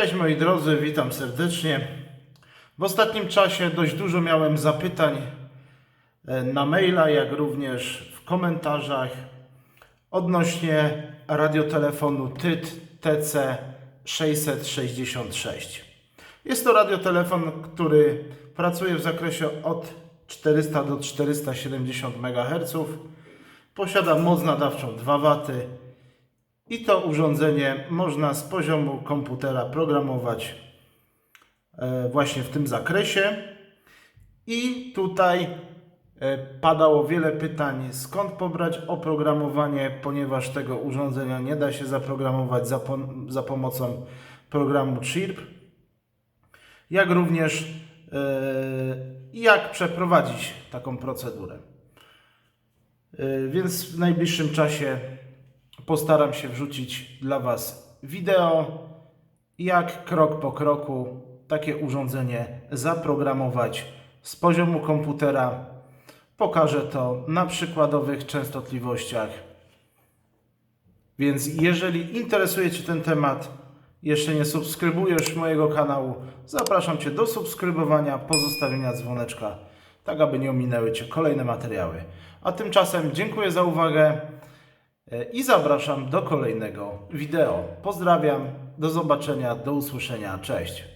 Cześć moi drodzy, witam serdecznie. W ostatnim czasie dość dużo miałem zapytań e, na maila, jak również w komentarzach odnośnie radiotelefonu TYT TC 666. Jest to radiotelefon, który pracuje w zakresie od 400 do 470 MHz. Posiada moc nadawczą 2 W. I to urządzenie można z poziomu komputera programować e, właśnie w tym zakresie. I tutaj e, padało wiele pytań, skąd pobrać oprogramowanie, ponieważ tego urządzenia nie da się zaprogramować za, pom- za pomocą programu Chirp. Jak również e, jak przeprowadzić taką procedurę. Więc w najbliższym czasie postaram się wrzucić dla Was wideo, jak krok po kroku takie urządzenie zaprogramować z poziomu komputera. Pokażę to na przykładowych częstotliwościach. Więc jeżeli interesuje Cię ten temat, jeszcze nie subskrybujesz mojego kanału, zapraszam Cię do subskrybowania, pozostawienia dzwoneczka, tak aby nie ominęły Cię kolejne materiały. A tymczasem dziękuję za uwagę i zapraszam do kolejnego wideo. Pozdrawiam, do zobaczenia, do usłyszenia, cześć.